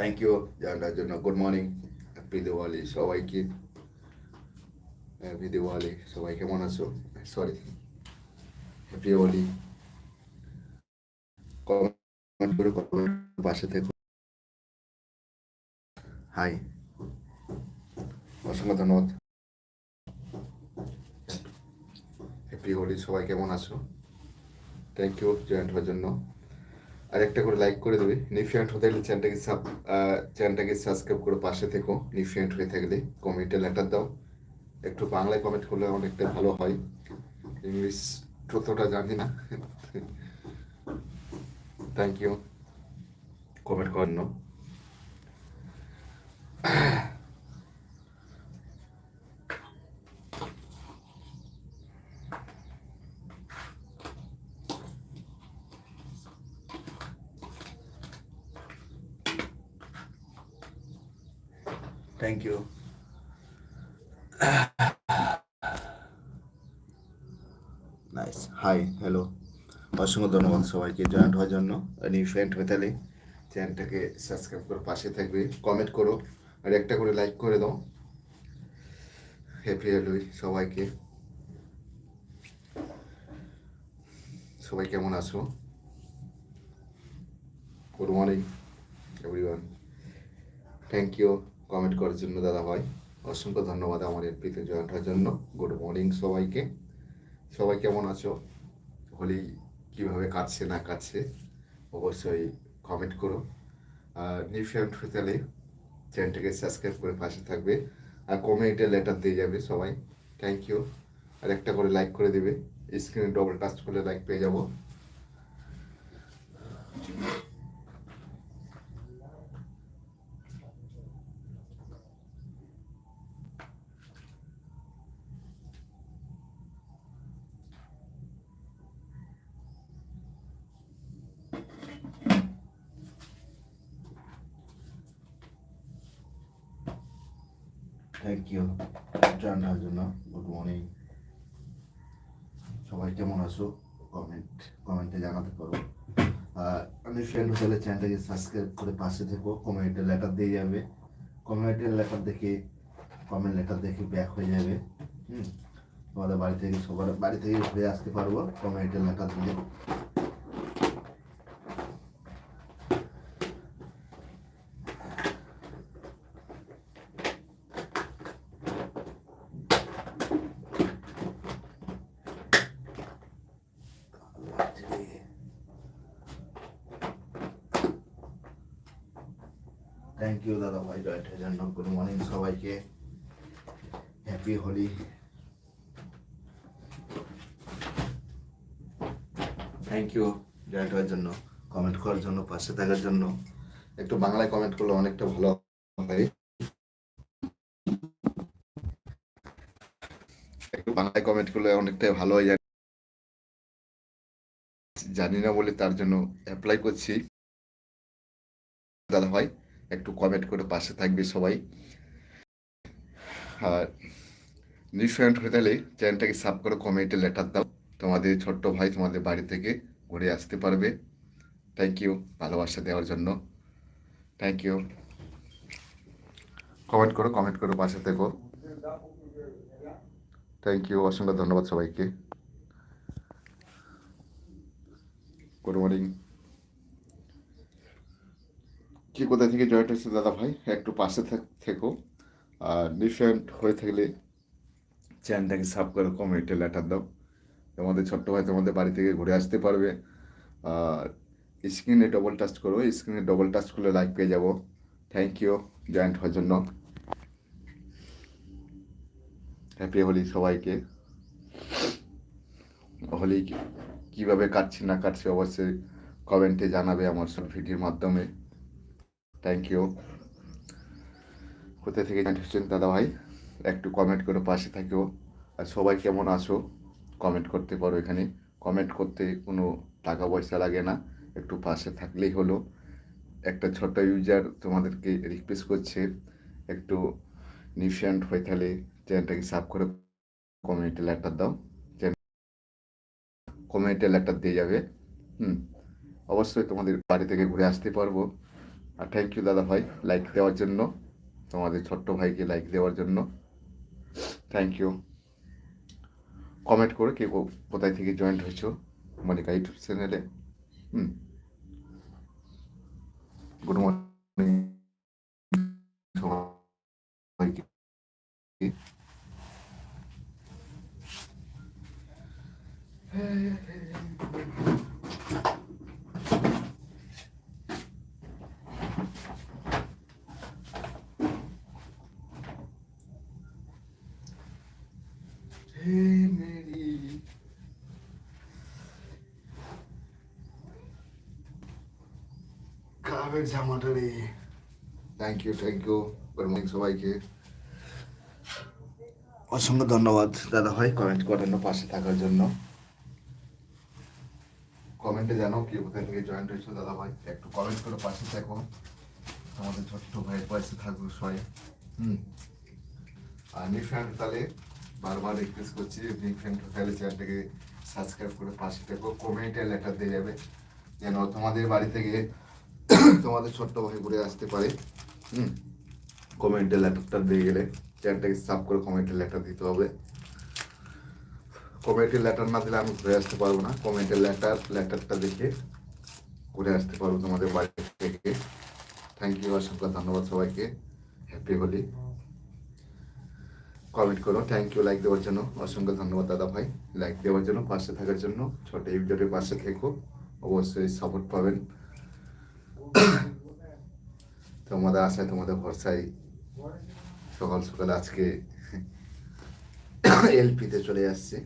Thank you জানার জন্য good morning happy Diwali সবাইকে হ্যাপি দিওয়ালি সবাই কেমন আছো সরি হ্যাপি দিওয়ালি কমেন্ট করে হাই অসংখ্য ধন্যবাদ হ্যাপি হোলি সবাই কেমন আছো থ্যাংক ইউ জয়েন্ট হওয়ার জন্য আর একটা করে লাইক করে দেবে। নিফিয়ান্ট হতে গেলে চ্যানেলটাকে সাব চ্যানেলটাকে সাবস্ক্রাইব করে পাশে থেকো। নিফিয়ান্ট হয়ে থাকলে কমেন্টে লেটার দাও। একটু বাংলায় কমেন্ট করলে অনেকটা ভালো হয়। ইংলিশ ততটা জানি না। থ্যাংক ইউ কমেন্ট করার thank you nice hi hello অসংখ্য ধন্যবাদ সবাইকে জয়েন্ট হওয়ার জন্য। নিউ ফ্রেন্ড হয়ে তাহলে চ্যানেলটাকে সাবস্ক্রাইব করে পাশে থাকবে। কমেন্ট করো। আর একটা করে লাইক করে দাও। হ্যাপি হ্যালোই সবাইকে। সবাই কেমন আছো? Good morning everyone thank you comment করার জন্য দাদা ভাই, অসংখ্য ধন্যবাদ আমার এলপিতে জয়েন্ট হওয়ার জন্য। গুড মর্নিং সবাইকে। সবাই কেমন আছো? হোলি কীভাবে কাটছে, না কাটছে, অবশ্যই কমেন্ট করো। আর নিউ নিউফ্রেন্ড হতে চ্যানেলটাকে সাবস্ক্রাইব করে পাশে থাকবে। আর কমেন্টে লেটার দিয়ে যাবে সবাই। থ্যাংক ইউ আর একটা করে লাইক করে দেবে। স্ক্রিনে ডবল টাচ করলে লাইক পেয়ে যাব থ্যাংক ইউ জয়েন হওয়ার জন্য গুড মর্নিং সবাই কেমন আছো কমেন্ট কমেন্টে জানাতে পারো। আমি ফ্রেন্ড হোটেলে চ্যানেলটাকে সাবস্ক্রাইব করে পাশে থেকো কমেন্টে লেটার দিয়ে যাবে। কমেন্টের লেটার দেখে কমেন্ট লেটার দেখে ব্যাক হয়ে যাবে, হুম? তোমাদের বাড়ি থেকে সবার, বাড়ি থেকে ঘুরে আসতে পারব কমেন্টের লেটার দিয়ে থ্যাংক ইউ দাদা ভাই জয়েন্টের জন্য গুড মর্নিং সবাইকে happy Holi thank you joined হওয়ার জন্য কমেন্ট করার জন্য, পাশে থাকার জন্য। একটু বাংলায় কমেন্ট করলে অনেকটা ভালো হয়। একটু বাংলায় কমেন্ট করলে অনেকটাই ভালো হয়ে যায় জানি না বলে তার জন্য অ্যাপ্লাই করছি। দাদা ভাই, একটু কমেন্ট করে পাশে থাকবে সবাই। আর নিউফ্রেন্ড হোটেলে চ্যানেলটাকে সাব করে কমেন্টে লেটার দাও। তোমাদের ছোট্ট ভাই তোমাদের বাড়ি থেকে ঘুরে আসতে পারবে। থ্যাংক ইউ ভালোবাসা দেওয়ার জন্য। থ্যাংক ইউ কমেন্ট করো কমেন্ট করো, পাশে থেকো। থ্যাংক ইউ অসংখ্য ধন্যবাদ সবাইকে। গুড মর্নিং কি কোথা থেকে জয়েন্ট হয়েছে দাদা ভাই? একটু পাশে থাক- থেকো। আর ডিফারেন্ট হয়ে থাকলে চ্যানেলটাকে সাব করে কমেন্টে লেটার দাও। তোমাদের ছোট্ট ভাই তোমাদের বাড়ি থেকে ঘুরে আসতে পারবে। আর স্ক্রিনে ডবল টাচ করো, স্ক্রিনে ডবল টাচ করলে লাইক পেয়ে যাব। থ্যাংক ইউ জয়েন্ট হওয়ার জন্য। হ্যাপি হোলি সবাইকে। হোলি কীভাবে কাটছে না কাটছে অবশ্যই কমেন্টে জানাবে আমার সব ভিডিওর মাধ্যমে। থ্যাংক ইউ কোথা থেকে জয়েন্ট হচ্ছেন দাদা ভাই? একটু কমেন্ট করে পাশে থাকিও আর সবাই কেমন আছো? কমেন্ট করতে পারো এখানে। কমেন্ট করতে কোনো টাকা পয়সা লাগে না। একটু পাশে থাকলেই হলো। একটা ছোট ইউজার তোমাদেরকে রিকোয়েস্ট করছে, একটু নিউশিয়ান্ট হয়ে তাহলে চ্যানেলটাকে সাব করে কমেন্টে লেটার দাও। কমেন্টে লেটার দিয়ে যাবে। হুম। অবশ্যই তোমাদের বাড়ি থেকে ঘুরে আসতে পারব। আর থ্যাংক ইউ দাদা ভাই লাইক দেওয়ার জন্য। তোমাদের ছোট্ট ভাইকে লাইক দেওয়ার জন্য। থ্যাংক ইউ কমেন্ট করে কে কোথায় থেকে জয়েন্ট হয়েছো? মনিকা ইউটিউব চ্যানেলে হুম। গুড মর্নিং সবাইকে। মেরি কাবের জামাটা রে thank you thank you good morning সবাইকে অসংখ্য ধন্যবাদ দাদা ভাই কমেন্ট করার পাশে থাকার জন্য কমেন্টে জানাও কি কোথা থেকে জয়েন্ট হয়েছো দাদা ভাই একটু কমেন্ট করে পাশে থাকো আমাদের ছোট্ট ভাইয়ের পাশে থাকব সবাই হুম আর নিউ তাহলে বারবার রিকোয়েস্ট করছি নিউ ফ্রেন্ড তাহলে চ্যানেলটাকে সাবস্ক্রাইব করে পাশে থাকো কমেন্টে লেটার দিয়ে যাবে। যেন তোমাদের বাড়ি থেকে তোমাদের ছোট্ট ভাই ঘুরে আসতে পারে। হুম? কমেন্টে লেটারটা দিয়ে গেলে চ্যানেলটাকে সাব করে কমেন্টে লেটার দিতে হবে। কমেন্টের লেটার না দিলে আমি ঘুরে আসতে পারব না। কমেন্টের লেটার লেটারটা দেখে ঘুরে আসতে পারব তোমাদের বাড়ি থেকে। থ্যাংক ইউ অসংখ্য ধন্যবাদ সবাইকে। হ্যাপি হোলি কমেন্ট করো থ্যাংক ইউ লাইক দেওয়ার জন্য, অসংখ্য ধন্যবাদ দাদা ভাই লাইক দেওয়ার জন্য, পাশে থাকার জন্য, ছোট ইউজারের পাশে থেকো, অবশ্যই সাপোর্ট পাবেন তোমাদের আশায়, তোমাদের ভরসায়, সকাল সকাল আজকে এলপিতে চলে আসছে।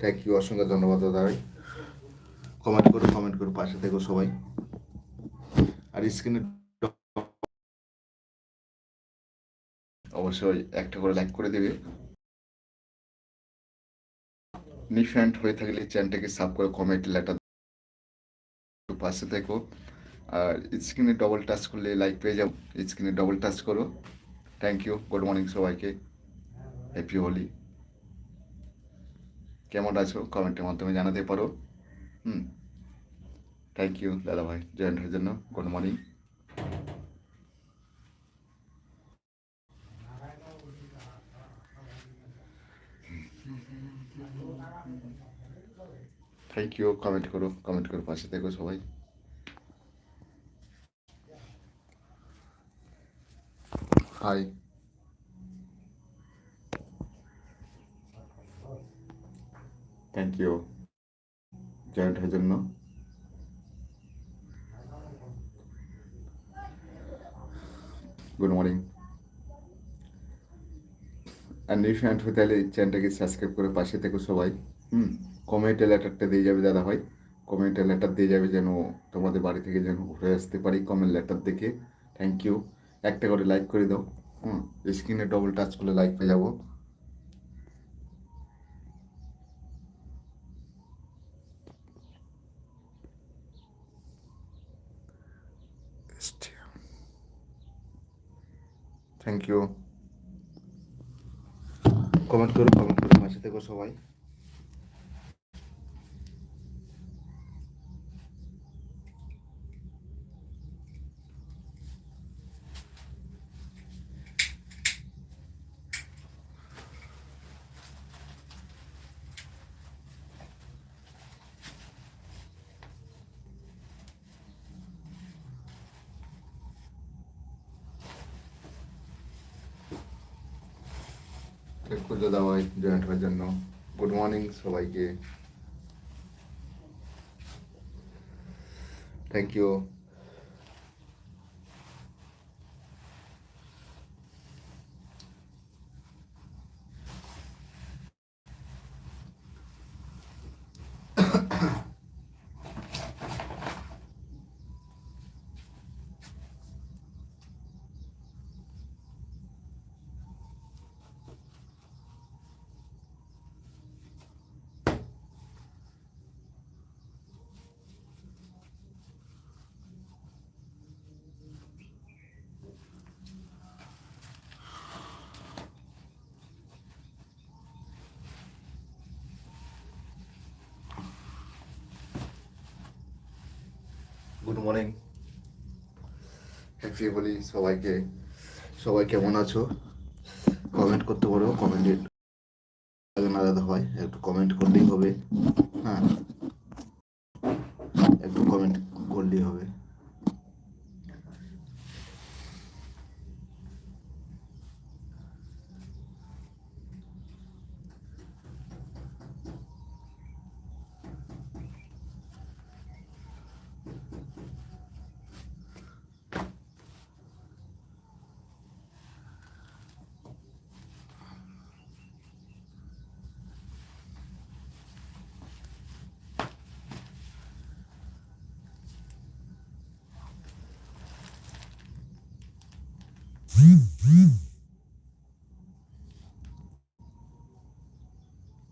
থ্যাংক ইউ অসংখ্য ধন্যবাদ দাদা ভাই কমেন্ট করো কমেন্ট করো, পাশে থেকো সবাই। আর স্ক্রিনে অবশ্যই একটা করে লাইক করে দেবে। নিফ্যান্ট হয়ে থাকলে চ্যানেলটাকে সাব করে কমেন্ট লেটার পাশে থেকো। আর স্ক্রিনে ডবল টাচ করলে লাইক পেয়ে যাও। স্ক্রিনে ডবল টাচ করো। থ্যাংক ইউ গুড মর্নিং সবাইকে। হ্যাপি হোলি কেমন আছো? কমেন্টের মাধ্যমে জানাতে পারো। হুম। থ্যাংক ইউ দাদা ভাই জয়েন্ট হওয়ার জন্য। Good morning thank you comment করো কমেন্ট করো, পাশে থেকো সবাই। হাই থ্যাংক ইউ হওয়ার জন্য। গুড মর্নিং আর নিউ ফ্যান্ট হতে হলে চ্যানেলটাকে সাবস্ক্রাইব করে পাশে থেকো সবাই। হুম কমেন্টে লেটারটা দিয়ে যাবে দাদা ভাই। কমেন্টে লেটার দিয়ে যাবে যেন তোমাদের বাড়ি থেকে যেন ঘুরে আসতে পারি কমেন্ট লেটার দেখে। থ্যাংক ইউ একটা করে লাইক করে দাও। হুম স্ক্রিনে ডবল টাচ করলে লাইক পেয়ে যাব। থ্যাংক ইউ কমেন্ট করুন কমেন্ট করুন পাশে থেকো সবাই। থ্যাংক ইউ দাদা ভাই জয়েন্ট হওয়ার জন্য গুড মর্নিং সবাইকে থ্যাংক ইউ গুড মর্নিং বলি সবাইকে সবাই কেমন আছো? কমেন্ট করতে পারো কমেন্টে আলাদা হয়, একটু কমেন্ট করলেই হবে হ্যাঁ? একটু কমেন্ট করলেই হবে।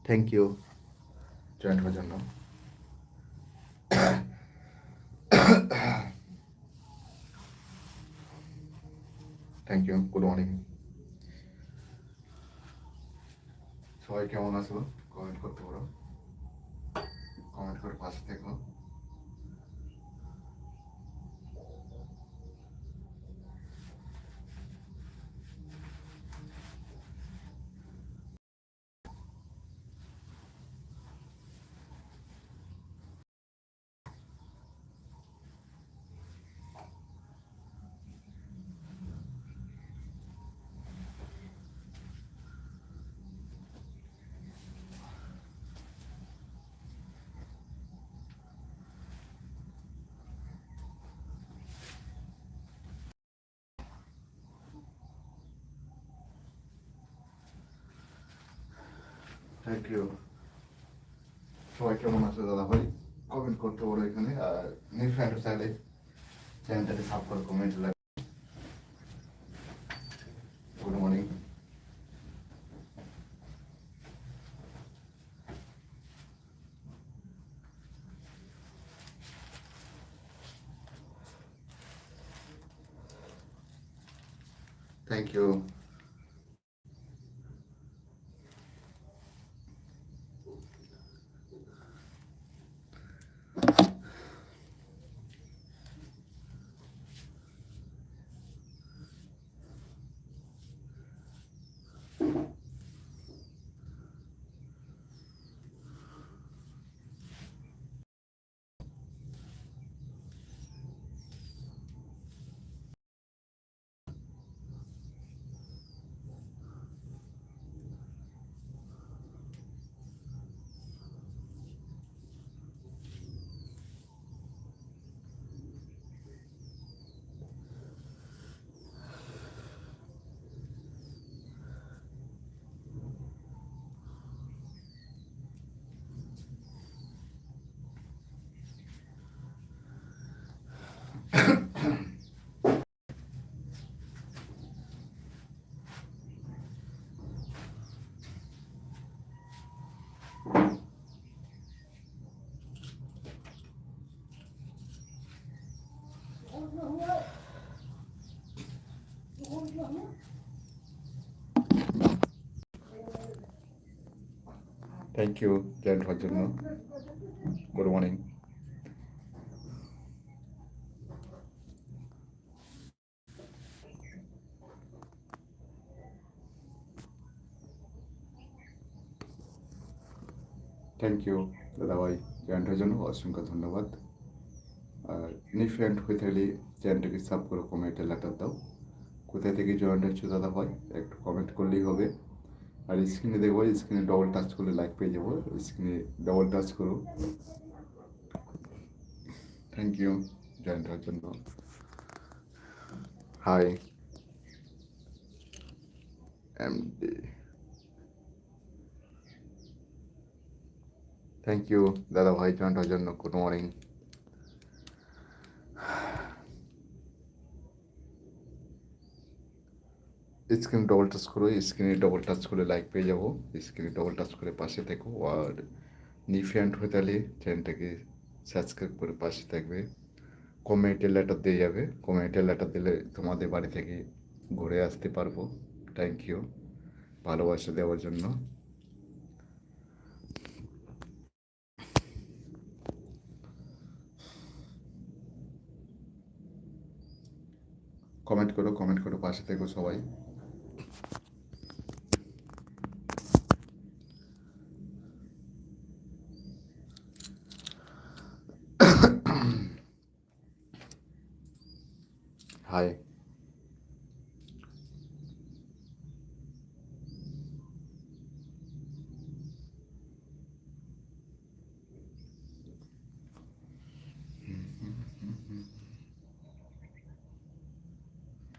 থ্যাংক ইউ জয়েন্ট হওয়ার জন্য। থ্যাংক ইউ গুড মর্নিং সবাই কেমন আছো? কমেন্ট করতে পারো। কমেন্ট করে পাশে থেকো। থ্যাংক ইউ সবাই কেমন আছে দাদা ভাই? কমেন্ট করতে পারো এখানে। আর নিউ ফ্যান্ড চাইলে চ্যানেলটাকে করে কমেন্ট থ্যাংক ইউ জয়েন্ট হওয়ার জন্য গুড মর্নিং থ্যাংক ইউ দাদাভাই জয়েন্ট হওয়ার জন্য অসংখ্য ধন্যবাদ আর নিউ ফ্রেন্ড হয়ে থাকলে চ্যানেলটাকে সাব করে কমেন্টে লেটার দাও। কোথায় থেকে জয়েন্ট হচ্ছে দাদা ভাই একটু কমেন্ট করলেই হবে। আর স্ক্রিনে দেখব স্ক্রিনে ডবল টাচ করলে লাইক পেয়ে যাব স্ক্রিনে ডবল টাচ করো। থ্যাংক ইউ জয়েন্ট হওয়ার জন্য। হাই এমডি থ্যাংক ইউ দাদা ভাই জয়েন্ট হওয়ার জন্য। Good morning screen double touch করো, স্ক্রিনে ডবল টাচ করে লাইক পেয়ে যাব। স্ক্রিনে ডবল টাচ করে পাশে থেকো। আর নি ফ্রেন্ড হয়ে তাহলে চ্যানেলটাকে সাবস্ক্রাইব করে পাশে থাকবে। কমেন্টের লেটার দিয়ে যাবে। কমেন্টের লেটার দিলে তোমাদের বাড়ি থেকে ঘুরে আসতে পারব। থ্যাংক ইউ ভালোবাসা দেওয়ার জন্য। কমেন্ট করো কমেন্ট করো, পাশে থেকো সবাই। হাই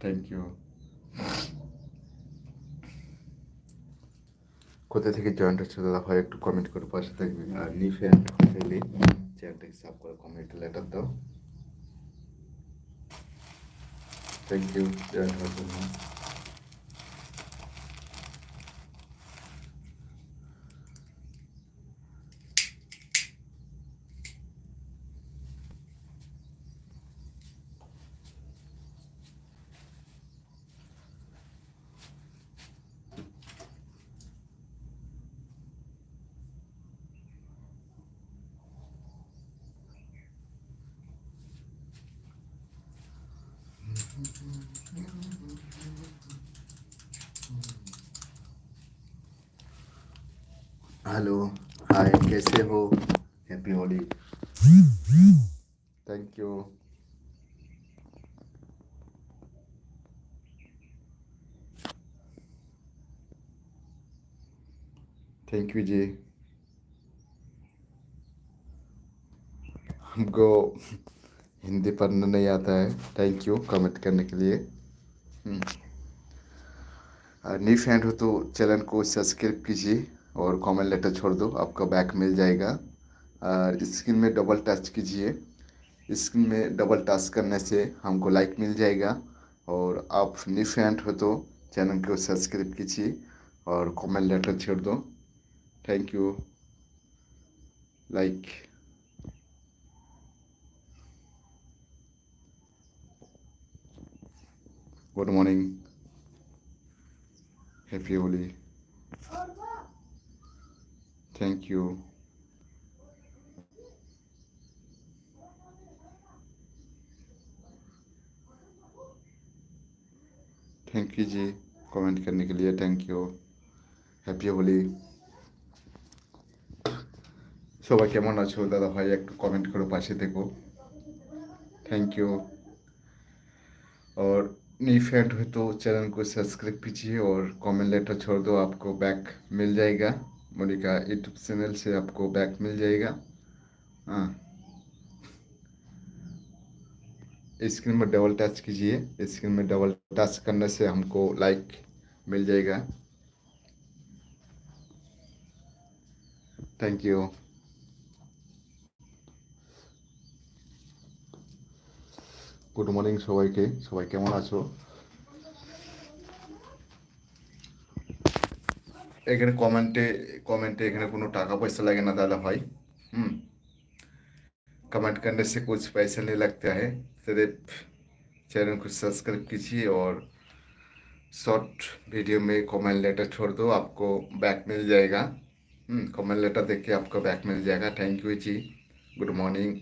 থ্যাংক ইউ কোথা থেকে জয়েন্ট হচ্ছে দাদা ভাই? একটু কমেন্ট করে পাশে থাকবে আর নি ফ্রেন্ড হলে চ্যানেলটাকে সাব করে কমেন্ট লেটার দাও। Thank you joined hello, hi, कैसे हो? Happy Holi. Thank you thank you ji हमको हिंदी पढ़ना नहीं आता है। थैंक यू कमेंट करने के लिए। हम्म। न्यू फ्रेंड हो तो चैनल को सब्सक्राइब कीजिए। और कमेंट लेटर छोड़ दो, आपका बैक मिल जाएगा। और स्क्रीन में डबल टच कीजिए। स्क्रीन में डबल टच करने से हमको लाइक मिल जाएगा। और आप न्यू फ्रेंड हो तो चैनल को सब्सक्राइब कीजिए और कमेंट लेटर छोड़ दो। Thank you like good morning happy Holi thank you thank you ji comment करने के लिए थैंक यू হ্যাপি হোলি সবাই কেমন আছো দাদা ভাই একটু কমেন্ট করো পাশে দেখো थैंक यू और नई फ्रेंड हो तो चैनल को सब्सक्राइब कीजिए और कमेंट लेटर छोड़ दो आपको बैक मिल जाएगा मोनिका यूट्यूब चैनल से आपको बैक मिल जाएगा हाँ स्क्रीन में डबल टच कीजिए स्क्रीन में डबल टच करने से हमको लाइक मिल जाएगा थैंक यू গুড মর্নিং সবাইকে সবাই কেমন আছো এখানে কমেন্টে কমেন্টে এখানে কোনো টাকা पैसा लगे ना दादा भाई हम्म कमेंट करने से कुछ पैसा नहीं लगता है सिर्फ़ चैनल को सब्सक्राइब कीजिए और शॉर्ट वीडियो में कमेंट लेटर छोड़ दो आपको बैक मिल जाएगा कमेंट लेटर देख के आपको बैक मिल जाएगा thank you ji good morning